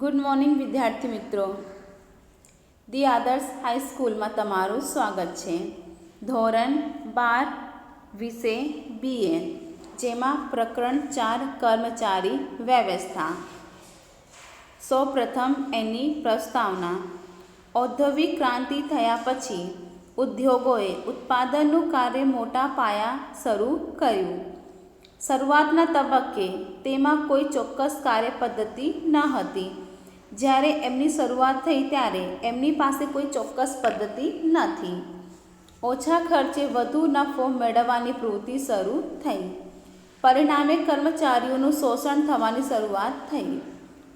Good morning વિદ્યાર્થી મિત્રો. The આદર્શ હાઈસ્કૂલમાં તમારું સ્વાગત છે. ધોરણ બાર વિશે બીએ જેમાં પ્રકરણ ચાર, કર્મચારી વ્યવસ્થા. સૌપ્રથમ એની પ્રસ્તાવના. ઔદ્યોગિક ક્રાંતિ થયા પછી ઉદ્યોગોએ ઉત્પાદનનું કાર્ય મોટા પાયા શરૂ કર્યું. શરૂઆતના તબક્કે તેમાં કોઈ ચોક્કસ કાર્ય પદ્ધતિ ન હતી. જ્યારે એમની શરૂઆત થઈ ત્યારે એમની પાસે કોઈ ચોક્કસ પદ્ધતિ નથી. ઓછા ખર્ચે વધુ નફો મેળવવાની પ્રવૃત્તિ શરૂ થઈ. પરિણામે કર્મચારીઓનું શોષણ થવાની શરૂઆત થઈ.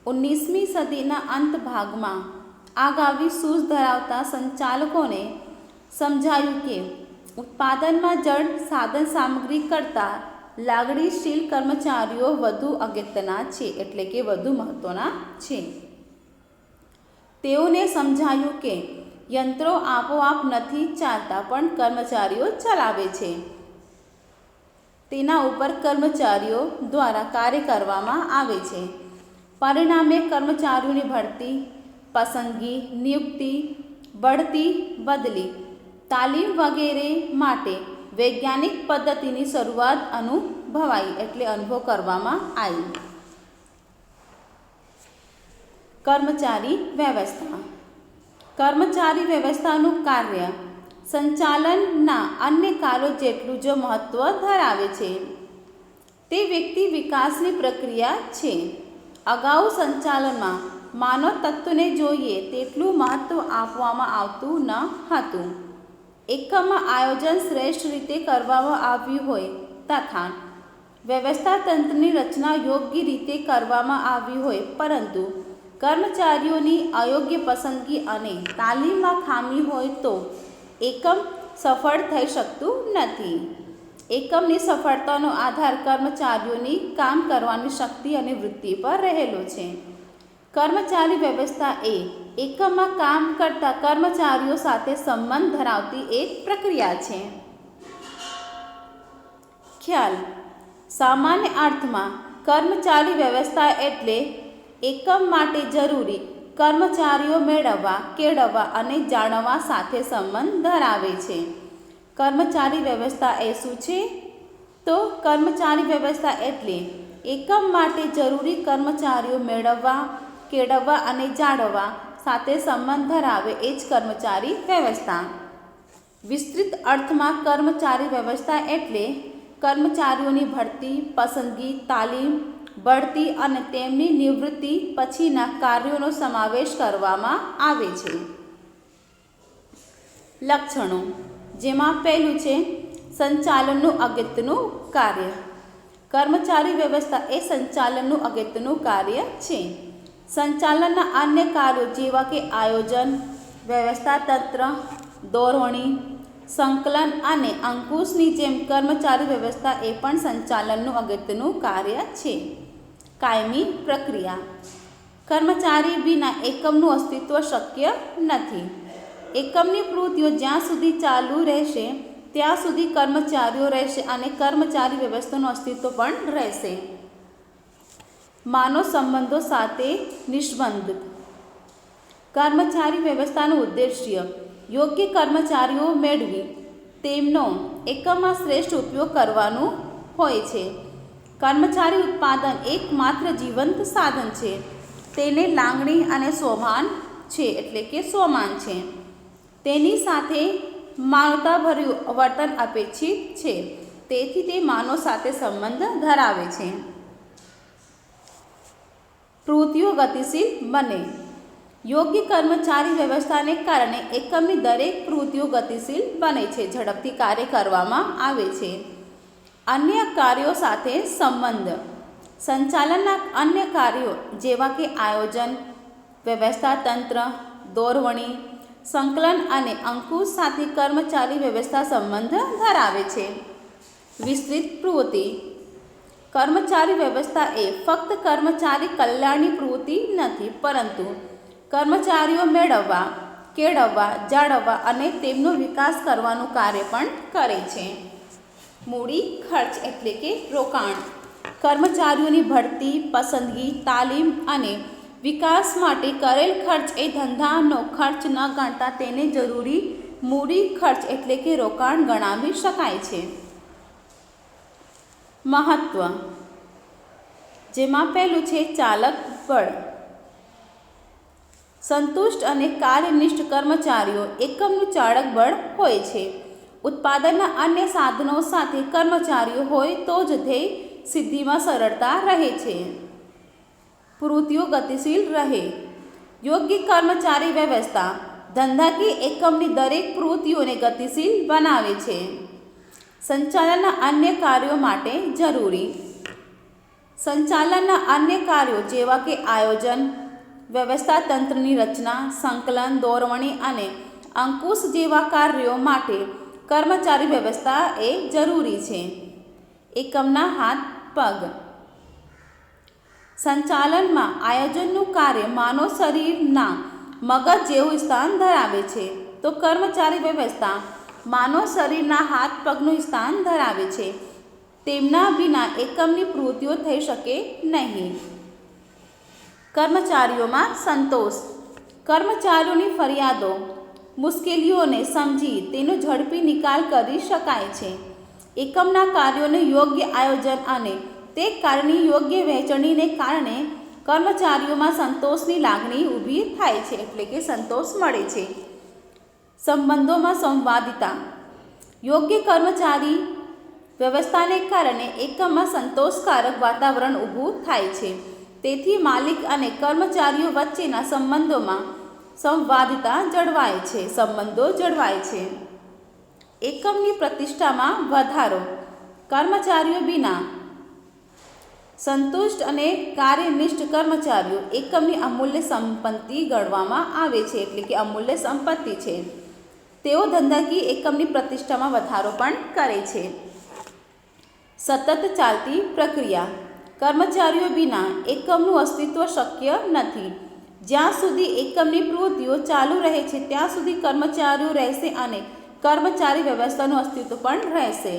ઓગણીસમી સદીના અંત ભાગમાં આગાવી સૂઝ ધરાવતા સંચાલકોને સમજાયું કે ઉત્પાદનમાં જળ સાધન સામગ્રી કરતાં લાગણીશીલ કર્મચારીઓ વધુ અગત્યના છે, એટલે કે વધુ મહત્ત્વના છે. તેઓને સમજાયું કે યંત્રો આપોઆપ નથી ચાલતા પણ કર્મચારીઓ ચલાવે છે. તેના ઉપર કર્મચારીઓ દ્વારા કાર્ય કરવામાં આવે છે. પરિણામે કર્મચારીઓની ભરતી, પસંદગી, નિયુક્તિ, બઢતી, બદલી, તાલીમ વગેરે માટે વૈજ્ઞાનિક પદ્ધતિની શરૂઆત અનુભવાઈ એટલે અનુભવ કરવામાં આવી. કર્મચારી વ્યવસ્થા. કર્મચારી વ્યવસ્થાનું કાર્ય સંચાલનના અન્ય કાર્યો જેટલું જ મહત્ત્વ ધરાવે છે. તે વ્યક્તિ વિકાસની પ્રક્રિયા છે. અગાઉ સંચાલનમાં માનવ તત્વને જોઈએ તેટલું મહત્ત્વ આપવામાં આવતું ન હતું. એકમમાં આયોજન શ્રેષ્ઠ રીતે કરવામાં આવ્યું હોય તથા વ્યવસ્થા તંત્રની રચના યોગ્ય રીતે કરવામાં આવી હોય પરંતુ કર્મચારીઓની અયોગ્ય પસંદગી અને તાલીમમાં ખામી હોય તો એકમ સફળ થઈ શકતું નથી. એકમની સફળતાનો આધાર કર્મચારીઓની કામ કરવાની શક્તિ અને વૃત્તિ પર રહેલો છે. કર્મચારી વ્યવસ્થા એ એકમમાં કામ કરતા કર્મચારીઓ સાથે સંબંધ ધરાવતી એક પ્રક્રિયા છે. ખ્યાલ. સામાન્ય અર્થમાં કર્મચારી વ્યવસ્થા એટલે એકમ માટે જરૂરી કર્મચારીઓ મેળવવા, કેળવવા અને જાણવા સાથે સંબંધ ધરાવે છે. કર્મચારી વ્યવસ્થા એ શું છે? તો કર્મચારી વ્યવસ્થા એટલે એકમ માટે જરૂરી કર્મચારીઓ મેળવવા, કેળવવા અને જાળવવા સાથે સંબંધ ધરાવે એ જ કર્મચારી વ્યવસ્થા. વિસ્તૃત અર્થમાં કર્મચારી વ્યવસ્થા એટલે કર્મચારીઓની ભરતી, પસંદગી, તાલીમ બઢતી અને તેમની નિવૃત્તિ પછીના કાર્યોનો સમાવેશ કરવામાં આવે છે. લક્ષણો, જેમાં પહેલું છે, સંચાલનનું અગત્યનું કાર્ય. કર્મચારી વ્યવસ્થા એ સંચાલનનું અગત્યનું કાર્ય છે. સંચાલનના અન્ય કાર્યો જેવા કે આયોજન, વ્યવસ્થા તંત્ર દોરવણી સંકલન અને અંકુશની જેમ કર્મચારી વ્યવસ્થા એ પણ સંચાલનનું અગત્યનું કાર્ય છે. કાયમી પ્રક્રિયા. કર્મચારી વિના એકમનું અસ્તિત્વ શક્ય નથી. એકમની પ્રવૃત્તિઓ જ્યાં સુધી ચાલુ રહેશે, ત્યાં સુધી કર્મચારીઓ રહેશે અને કર્મચારી વ્યવસ્થાનું અસ્તિત્વ પણ રહેશે. માનવ સંબંધો સાથે નિષ્બંધ. કર્મચારી વ્યવસ્થાનું ઉદ્દેશ્ય યોગ્ય કર્મચારીઓ મેળવી. તેમનો એકમમાં શ્રેષ્ઠ ઉપયોગ કરવાનું હોય છે. કર્મચારી ઉત્પાદન એકમાત્ર જીવંત સાધન છે. તેને લાગણી અને સોભાન છે એટલે કે સોમાન છે. તેની સાથે માનવતાભર્યું વર્તન અપેક્ષિત છે. તેથી તે માનવ સાથે સંબંધ ધરાવે છે. પ્રવૃત્તિઓ ગતિશીલ બને. યોગ્ય કર્મચારી વ્યવસ્થાને કારણે એકમની દરેક પ્રવૃત્તિઓ ગતિશીલ બને છે, ઝડપથી કાર્ય કરવામાં આવે છે. અન્ય કાર્યો સાથે સંબંધ. સંચાલનના અન્ય કાર્યો જેવા કે આયોજન, વ્યવસ્થા તંત્ર, દોરવણી, સંકલન અને અંકુશ સાથે કર્મચારી વ્યવસ્થા સંબંધ ધરાવે છે. વિસ્તૃત પ્રવૃત્તિ. કર્મચારી વ્યવસ્થા એ ફક્ત કર્મચારી કલ્યાણની પ્રવૃત્તિ નથી, પરંતુ કર્મચારીઓ મેળવવા, કેળવવા, જાળવવા અને તેમનો વિકાસ કરવાનું કાર્ય પણ કરે છે. મૂડી ખર્ચ એટલે કે રોકાણ. કર્મચારીઓની ભરતી, પસંદગી, તાલીમ અને વિકાસ માટે કરેલ ખર્ચ એ ધંધાનો ખર્ચ ન ગણતા તેને જરૂરી મૂડી ખર્ચ એટલે કે રોકાણ ગણાવી શકાય છે. મહત્વ. જેમાં પહેલું છે ચાલક બળ. સંતુષ્ટ અને કાર્યનિષ્ઠ કર્મચારીઓ એકમનું ચાળક બળ હોય છે. ઉત્પાદનના અન્ય સાધનો સાથે કર્મચારીઓ હોય તો જ ધ્યેય સિદ્ધિમાં સરળતા રહે છે. પ્રવૃત્તિઓ ગતિશીલ રહે. યોગ્ય કર્મચારી વ્યવસ્થા, ધંધાકીય એકમની દરેક પ્રવૃત્તિઓને ગતિશીલ બનાવે છે. સંચાલનના અન્ય કાર્યો માટે જરૂરી. સંચાલનના અન્ય કાર્યો જેવા કે આયોજન, વ્યવસ્થા તંત્રની રચના, સંકલન, દોરવણી અને અંકુશ જેવા કાર્યો માટે કર્મચારી વ્યવસ્થા એ જરૂરી છે. એકમના હાથ, પગ. સંચાલનમાં આયોજનનું કાર્ય માનવ શરીરના મગજ જેવું સ્થાન ધરાવે છે. તો કર્મચારી વ્યવસ્થા માનવ શરીરના હાથ, પગનું સ્થાન ધરાવે છે. તેમના વિના એકમની પ્રવૃત્તિઓ થઈ શકે નહીં. કર્મચારીઓમાં સંતોષ. કર્મચારીઓની ફરિયાદો મુશ્કેલીઓને સમજી તેનો ઝડપી નિકાલ કરી શકાય છે. એકમના કાર્યોનું યોગ્ય આયોજન અને તે કાર્યની યોગ્ય વહેંચણીને કારણે કર્મચારીઓમાં સંતોષની લાગણી ઊભી થાય છે એટલે કે સંતોષ મળે છે. સંબંધોમાં સંવાદિતા. યોગ્ય કર્મચારી વ્યવસ્થાને કારણે એકમમાં સંતોષકારક વાતાવરણ ઊભું થાય છે. તેથી માલિક અને કર્મચારીઓ વચ્ચેના સંબંધોમાં સંવાદિતા જળવાય છે, સંબંધો જળવાય છે. એકમની પ્રતિષ્ઠામાં વધારો, કર્મચારીઓ વિના સંતુષ્ટ અને કાર્યનિષ્ઠ કર્મચારીઓ એકમની અમૂલ્ય સંપત્તિ ગણવામાં આવે છે, એટલે કે અમૂલ્ય સંપત્તિ છે. તેઓ ધંધાકીય એકમની પ્રતિષ્ઠામાં વધારો પણ કરે છે. સતત ચાલતી પ્રક્રિયા, કર્મચારીઓ વિના એકમનું અસ્તિત્વ શક્ય નથી. જ્યાં સુધી એકમની પ્રવૃત્તિઓ ચાલુ રહે છે, ત્યાં સુધી કર્મચારીઓ રહેશે અને કર્મચારી વ્યવસ્થાનું અસ્તિત્વ પણ રહેશે.